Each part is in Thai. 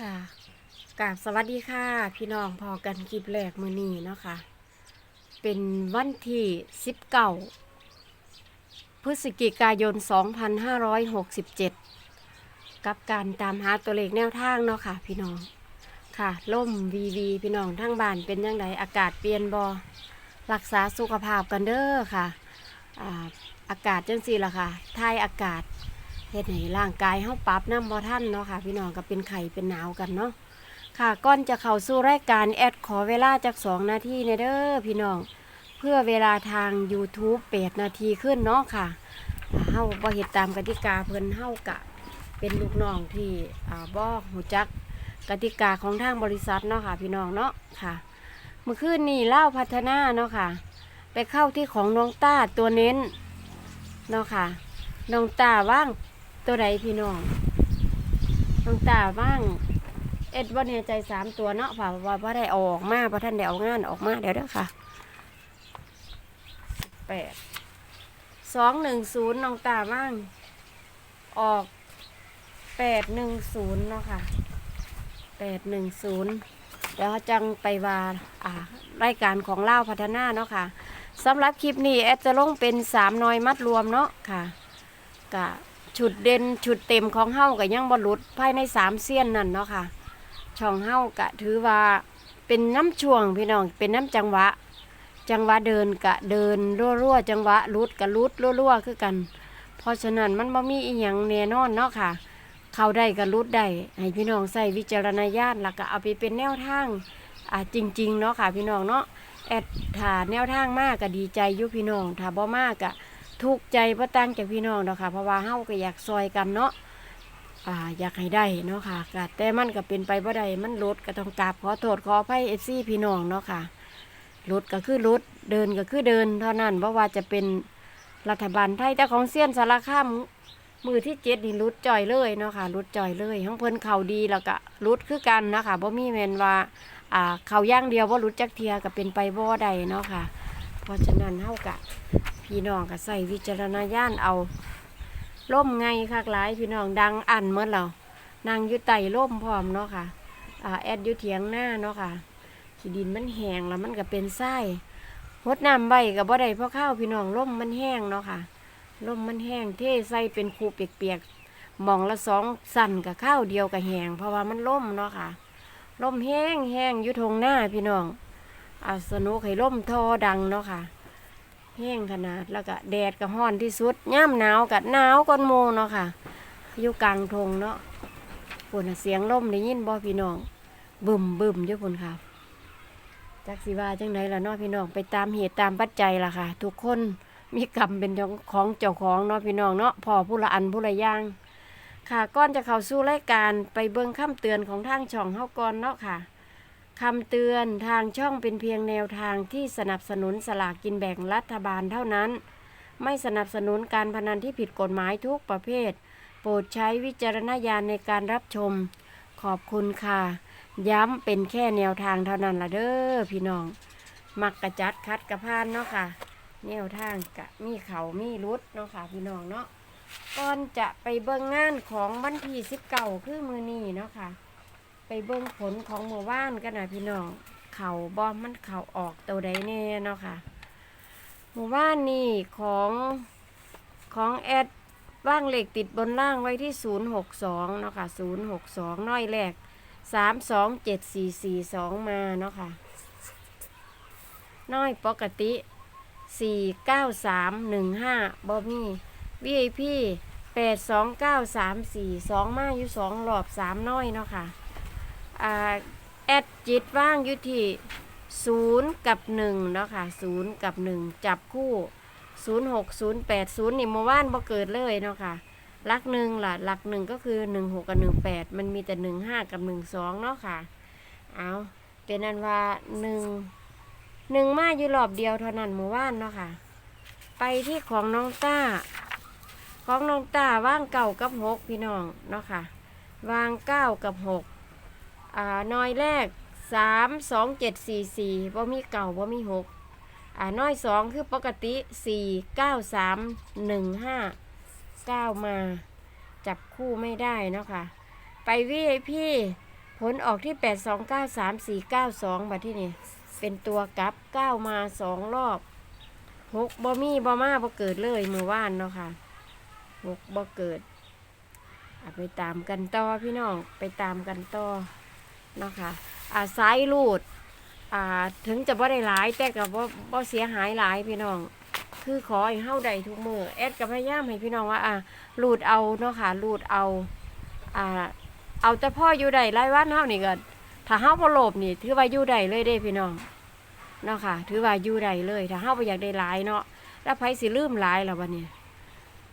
ค่ะกราบสวัสดีค่ะ พี่น้องพอกันคลิปแรกมือนี้เนาะค่ะ เป็นวันที่19พฤศจิกายน 2567 กับการตามหาตัวเลขแนวทางเนาะค่ะ พี่น้องค่ะล่มวีวีพี่น้องทั้งบ้านเป็นยังไงอากาศเปลี่ยนบอรักษาสุขภาพกันเด้อค่ะอ่าอากาศจังสี่ละค่ะทายอากาศ เฮ็ดให้ร่างกายเฮาปรับน้ำบ่ทันเนาะค่ะ พี่น้องก็เป็นไข้เป็นหนาวกันเนาะค่ะก่อนจะเข้าสู่รายการแอดขอเวลาจาก2นาทีเนี่เด้อพี่น้อง เพื่อเวลาทาง YouTube 8นาทีขึ้นเนาะค่ะเฮาบ่เฮ็ดตามกติกาเพิ่นเฮากะ เป็นลูกน้องที่อ่าบ่ฮู้จักกติกาของทางบริษัทเนาะค่ะ พี่น้องเนาะค่ะเมื่อคืนนี้เล่าพัฒนาเนาะค่ะ ไปเข้าที่ของน้องต้าตัวเน้นเนาะค่ะน้องต้าว่าง ตัวใดพี่น้องน้องตาบ้าง เอ็ดว่าเนี่ยใจสามตัวเนาะค่ะว่าว่าได้ออกมาเพราะท่านได้เอางานออกมาเดี๋ยวเด้อค่ะแปดสองหนึ่งศูนย์น้องตาบ้าง ออกแปดหนึ่งศูนย์เนาะค่ะแปดหนึ่งศูนย์เดี๋ยวจังไปว่าอ่ารายการของเล่าพัฒนาเนาะค่ะสำหรับคลิปนี้แอดจะลงเป็นสามน้อยมัดรวมเนาะค่ะกะ ชุดเด่นชุดเต็มของเฮากับยังบรลุดภายในสามเสี้ยนนั่นเนาะค่ะ ช่องเฮากะถือว่าเป็นน้ำช่วงพี่น้องเป็นน้ำจังหวะ จังหวะเดินกะเดินรั่วๆจังหวะลุดกะลุดรั่วๆคือกัน เพราะฉะนั้นมันบ่มีอีหยังแน่นอนเนาะค่ะ เข้าได้กะลุดได้ให้พี่น้องใส่วิจารณญาณแล้วก็เอาไปเป็นแนวทางอ่าจริง ๆ เนาะค่ะ พี่น้องเนาะแอดถ้าแนวทางมากก็ดีใจอยุพี่น้องถ้าบ่มากก็ ทุกใจพระตั้งจากพี่น้องเนาะค่ะเพราะว่าเฮาก็อยากซอยกันเนาะอ่าอยากให้ได้เนาะค่ะก็แต่มันก็เป็นไปบ่ได้มันลดก็ต้องกราบขอโทษขออภัยเอซี่พี่น้องเนาะค่ะลดก็คือลดเดินก็คือเดิน เท่านั้นเพราะว่าจะเป็นรัฐบาลไทยแต่ของเซียนสารคามมือที่เจ็ดนี่รุดจ่อยเลยเนาะค่ะรุดจ่อยเลยทั้งเพิ่นเข่าดีแล้วก็รุดคือกันนะคะบ่มีแมนว่าอ่าเข่าย่างเดียวว่ารุดจักเทียก็เป็นไปบ่ได้เนาะค่ะ เพราะฉะนั้นเฮากะพี่น้องก็ใส่วิจารณญาณเอาล่มไงคักหลายพี่น้องดังอันเมื่อเรานางยู่ไตล่มพร้อมเนาะค่ะอ่าแอดยู่เถียงหน้าเนาะค่ะขี้ดินมันแห้งแล้วมันก็เป็นไส้หดน้ำใบกับบ่ได้เพราะข้าวพี่น้องล่มมันแห้งเนาะค่ะล่มมันแห้งเทใส่เป็นคูเปียกๆมองละสองสั่นกับข้าวเดียวกับแห้งเพราะว่ามันล่มเนาะค่ะล่มแห้งแห้งยู่ทงหน้าพี่น้อง อาสนุกให้ล่มทอดังเนาะค่ะแห้งขนาดแล้วก็แดดก็ร้อนที่สุดย่ามหนาวกับหนาวก้อนโมเนาะค่ะอยู่กลางทงเนาะปุ่นเสียงลมได้ยินบ่พี่น้องบึมบึมอยู่ปุ่นค่ะจักสิว่าจังไหนล่ะเนาะพี่น้องไปตามเหตุตามปัจจัยล่ะค่ะ ทุกคนมีกรรมเป็นของเจ้าของเนาะพี่น้องเนาะพอผู้ละอันผู้ละย่าง ค่ะก่อนจะเข้าสู่รายการไปเบิ่งคำเตือนของทางช่องเฮาก่อนเนาะค่ะ คำเตือนทางช่องเป็นเพียงแนวทางที่สนับสนุนสลากกินแบ่งรัฐบาลเท่านั้น ไม่สนับสนุนการพนันที่ผิดกฎหมายทุกประเภท โปรดใช้วิจารณญาณในการรับชม ขอบคุณค่ะ ย้ำเป็นแค่แนวทางเท่านั้นละเด้อพี่น้อง มักกระจัดคัดกระพานเนาะค่ะ แนวทางกะมีเขามีรุดเนาะค่ะพี่น้องเนาะก่อนจะไปเบิ่งงานของวันที่สิบเก้าคือมือนี้เนาะค่ะ เบิ่งผลของหมู่บ้านกันนะพี่น้อง เขาบอมมันเขาออกตัวใดแน่เนาะค่ะ หมู่บ้านนี่ของของแอดว่างเหล็กติดบนล่างไว้ที่ 062 เนาะค่ะ 062 น้อยแรก 327442 มาเนาะค่ะ น้อยปกติ 49315บอมี่ VIP 829342มาอยู่2รอบ3น้อยเนาะค่ะอ่า แอดจิตว่างอยู่ที่ศูนย์กับหนึ่งเนาะค่ะศูนย์กับหนึ่งจับคู่ศูนย์หกศูนย์แปดศูนย์นี่เมื่อวานบ่เกิดเลยเนาะค่ะหลักหนึ่งล่ะหลักหนึ่งก็คือหนึ่งหกกับหนึ่งแปดมันมีแต่หนึ่งห้ากับหนึ่งสองเนาะค่ะเอาเป็นอันว่าหนึ่งหนึ่งมาอยู่รอบเดียวเท่านั้นเมื่อวานเนาะค่ะ ไปที่ของน้องต้า ของน้องต้าว่างเก่ากับหกพี่น้องเนาะค่ะ วางเก้ากับหก อ่าน้อยแรกสามสองเจ็ดสี่สี่บ่มีเก่าบ่มีหกอ่าน้อยสองคือปกติสี่เก้าสามหนึ่งห้าเก้ามาจับคู่ไม่ได้เนาะค่ะ ไปวีไอพี่ผลออกที่แปดสองเก้าสามสี่เก้าสองบัดที่นี่เป็นตัวกลับเก้ามาสองรอบหกบ่มีบ่มาบ่เกิดเลยมือว่านเนาะค่ะหกบ่เกิดไปตามกันต่อพี่น้องไปตามกันต่อ เนาะค่ะอ่าสายรูดอ่าถึงจะบ่ได้หลายแต่กับบ่บ่เสียหายหลายพี่น้อง คือขอให้เฮาได้ทุกมือแอดกับพยายามให้พี่น้องว่าอ่ารูดเอาเนาะค่ะรูดเอาอ่าเอาแต่พ่ออยู่ใดไล่วันเฮานี่ก็ถ้าเฮาบ่โลภนี่ถือว่าอยู่ใดเลยเด้พี่น้องเนาะค่ะถือว่าอยู่ใดเลย ถ้าเฮาบ่อยากได้หลายเนาะแล้วไผสิลืมหลายล่ะบัดนี้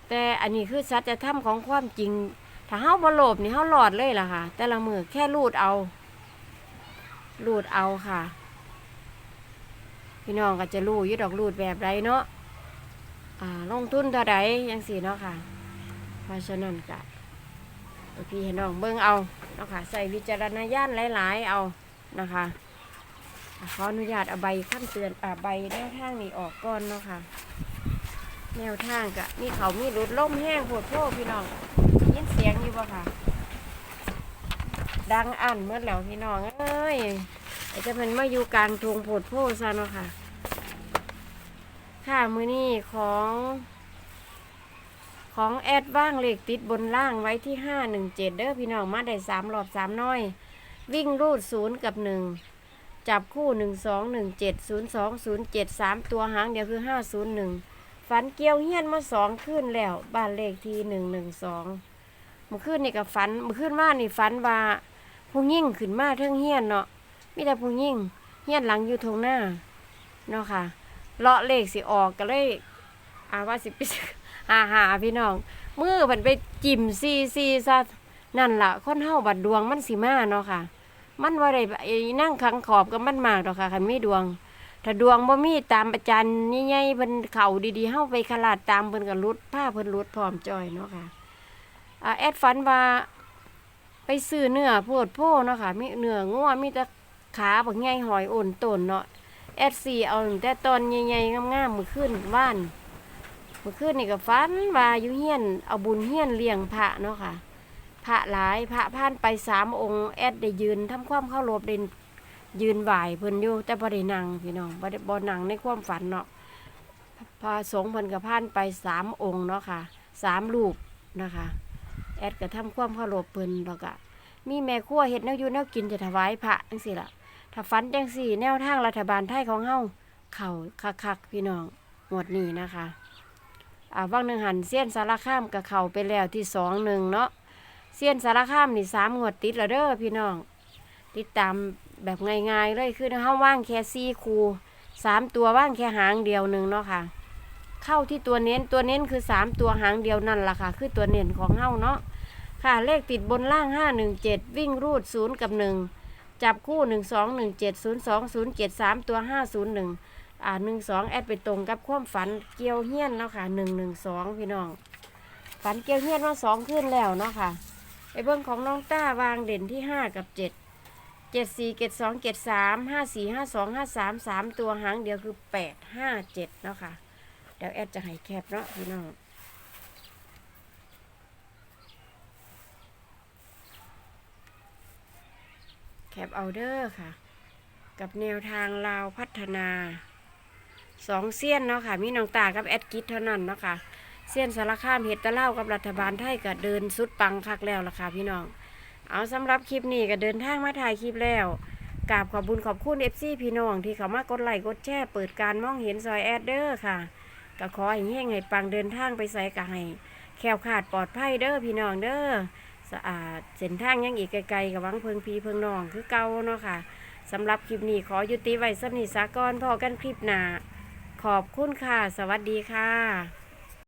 แต่อันนี้คือสัจธรรมของความจริง ถ้าเฮาบ่โลภนี่เฮาหลอดเลยล่ะค่ะ แต่ละมือแค่รูดเอา รูดเอาค่ะ พี่น้องก็จะรู้อยู่ดอกรูดแบบไรเนาะอ่าลงทุนเท่าใดจังซี่เนาะค่ะ เพราะฉะนั้นก็พี่ให้น้องเบิ่งเอาเนาะค่ะ ใส่วิจารณญาณหลาย ๆ เอานะคะขออนุญาตเอาใบขั้นเตือนอ่าใบแนวทางนี้ออกก่อนเนาะค่ะ แนวทางกะมีเขามีรุดล่มแห้งโผดโพพี่น้องยินเสียงอยู่ปะค่ะ ดังอันเมื่อแล้วพี่น้องเอ้ยอ้จะเป็นมาอยู่กางทวงโผดโพซะเนาะค่ะ ค่ะมือนี้ของ ของแอดว่างเลขติดบนล่างไว้ที่ห้าหนึ่งเจ็ดเด้อพี่น้องมาได้สามรอบสามน้อย วิ่งรูดศูนย์กับหนึ่งจับคู่หนึ่งสองหนึ่งเจ็ดศูนย์สองศูนย์เจ็ดสามตัวหางเดียวคือห้าศูนย์หนึ่งฝันเกี่ยวเฮี้ยนมาสองขึ้นแล้ว บ้านเลขที่หนึ่งหนึ่งสองมื่อคืนนี่กับฝันมื่อคืนว่านี่ฝันว่า ผู้ยิ่งขึ้นมาเทิงเฮี้ยนเนาะมีแต่ผู้ยิ่งเฮี้ยนหลังอยู่ทงหน้าเนาะค่ะเลาะเลขสิออกก็เลยอาว่าสิไปซื้อหาหาพี่น้องมือมันไปจิ้มซีซีซะนั่นล่ะคนเฮาบัดดวงมันสิมาเนาะค่ะ มันว่าได้ไอ้นั่งขังขอบกับมันมากดอกค่ะคันมีดวง ถ้าดวงบ่มีตามอาจารย์ใหญ่ๆเพิ่นเข้าดีๆเฮาไปขลาดตามเพิ่นก็รุดผ้าเพิ่นรุดพร้อมจอยเนาะค่ะอ่าแอดฝันว่า ไปซื้อเนื้อโพดโพเนาะค่ะมีเนื้องัวมีแต่ขาบักใหญ่หอยโอนต้นเนาะแอดซีเอาแต่ตอนใหญ่ๆงามๆมื้อคืนว่านมื่อคืนนี่ก็ฝันว่าอยู่เฮียนเอาบุญเฮียนเลี้ยงพระเนาะค่ะ พระหลายพระผ่านไปสามองค์แอดได้ยืนทำความเคารพเด่นยืนไหวเพิ่นอยู่แต่บ่ได้นั่งพี่น้องบ่ได้บ่นั่งในความฝันเนาะพระสงฆ์เพิ่นก็ผ่านไปสามองค์เนาะค่ะสามรูปนะคะ แอดก็ทำความเคารพเพิ่นแล้วก็มีแม่ครัวเฮ็ดแนวอยู่แนวกินจะถวายพระจังซี่ล่ะถ้าฝันจังซี่ แนวทางรัฐบาลไทยของเฮาเข้าคักๆพี่น้องงวดนี้นะคะอ่าว่างหนึ่งหันเสี้ยนสารข้ามกับเข่าไปแล้วที่สองหนึ่งเนาะเสี้ยนสารข้ามนี่สามงวดติดแล้วเด้อพี่น้อง ติดตามแบบง่ายๆเลยคือเฮาว่างแค่ซี่คูสามตัวว่างแค่หางเดียวหนึ่งเนาะค่ะ เข้าที่ตัวเน้นตัวเน้นคือสามตัวหางเดียวนั่นล่ะค่ะ คือตัวเน้นของเฮ้าเนาะค่ะเลขติดบนล่างห้าหนึ่งเจ็ดวิ่งรูดศูนย์กับหนึ่งจับคู่หนึ่งสองหนึ่งเจ็ดศูนย์สองศูนย์เจ็ดสามตัวห้าศูนย์หนึ่งอ่าหนึ่งสองแอดไปตรงกับความฝันเกี่ยวเฮี้ยนเนาะค่ะหนึ่งหนึ่งสองพี่น้อง ฝันเกี่ยวเฮี้ยนมาสองขึ้นแล้วเนาะค่ะไอเบิ้งของน้องต้าวางเด่นที่ห้ากับเจ็ดเจ็ดสี่เจ็ดสองเจ็ดสามห้าสี่ห้าสองห้าสามสามตัวหางเดียวคือแปดห้าเจ็ดเนาะค่ะ ดี๋ยวแอดจะให้แคบเนาะพี่น้องแคปเอาเดอร์ค่ะ กับแนวทางลาวพัฒนาสองเสี้ยนเนาะค่ะ มีน้องตากับแอดกิทเท่านั้นเนาะค่ะเสี้ยนสารคามเห็ดตะเล่ากับรัฐบาลไทยก็เดินสุดปังคักแล้วล่ะค่ะพี่น้อง เอาสำหรับคลิปนี้ก็เดินทางมาถ่ายคลิปแล้วกราบขอบบุญขอบคุณเอฟซีพี่น้องที่เขามากดไลค์กดแชร์เปิดการมองเห็นซอยแอดเดอร์ค่ะ ก็ขอให้เฮงให้ปังเดินทางไปใส่กให้แควขาดปลอดภัยเด้อพี่น้องเด้อสะอาดเส้นทางยังอีกไกลๆกับวังเพิงพีเพิงน้องคือเก่าเนาะค่ะสำหรับคลิปนี้ขอยุติไว้สำนิสากรพอกันคลิปหน้าขอบคุณค่ะ สวัสดีค่ะ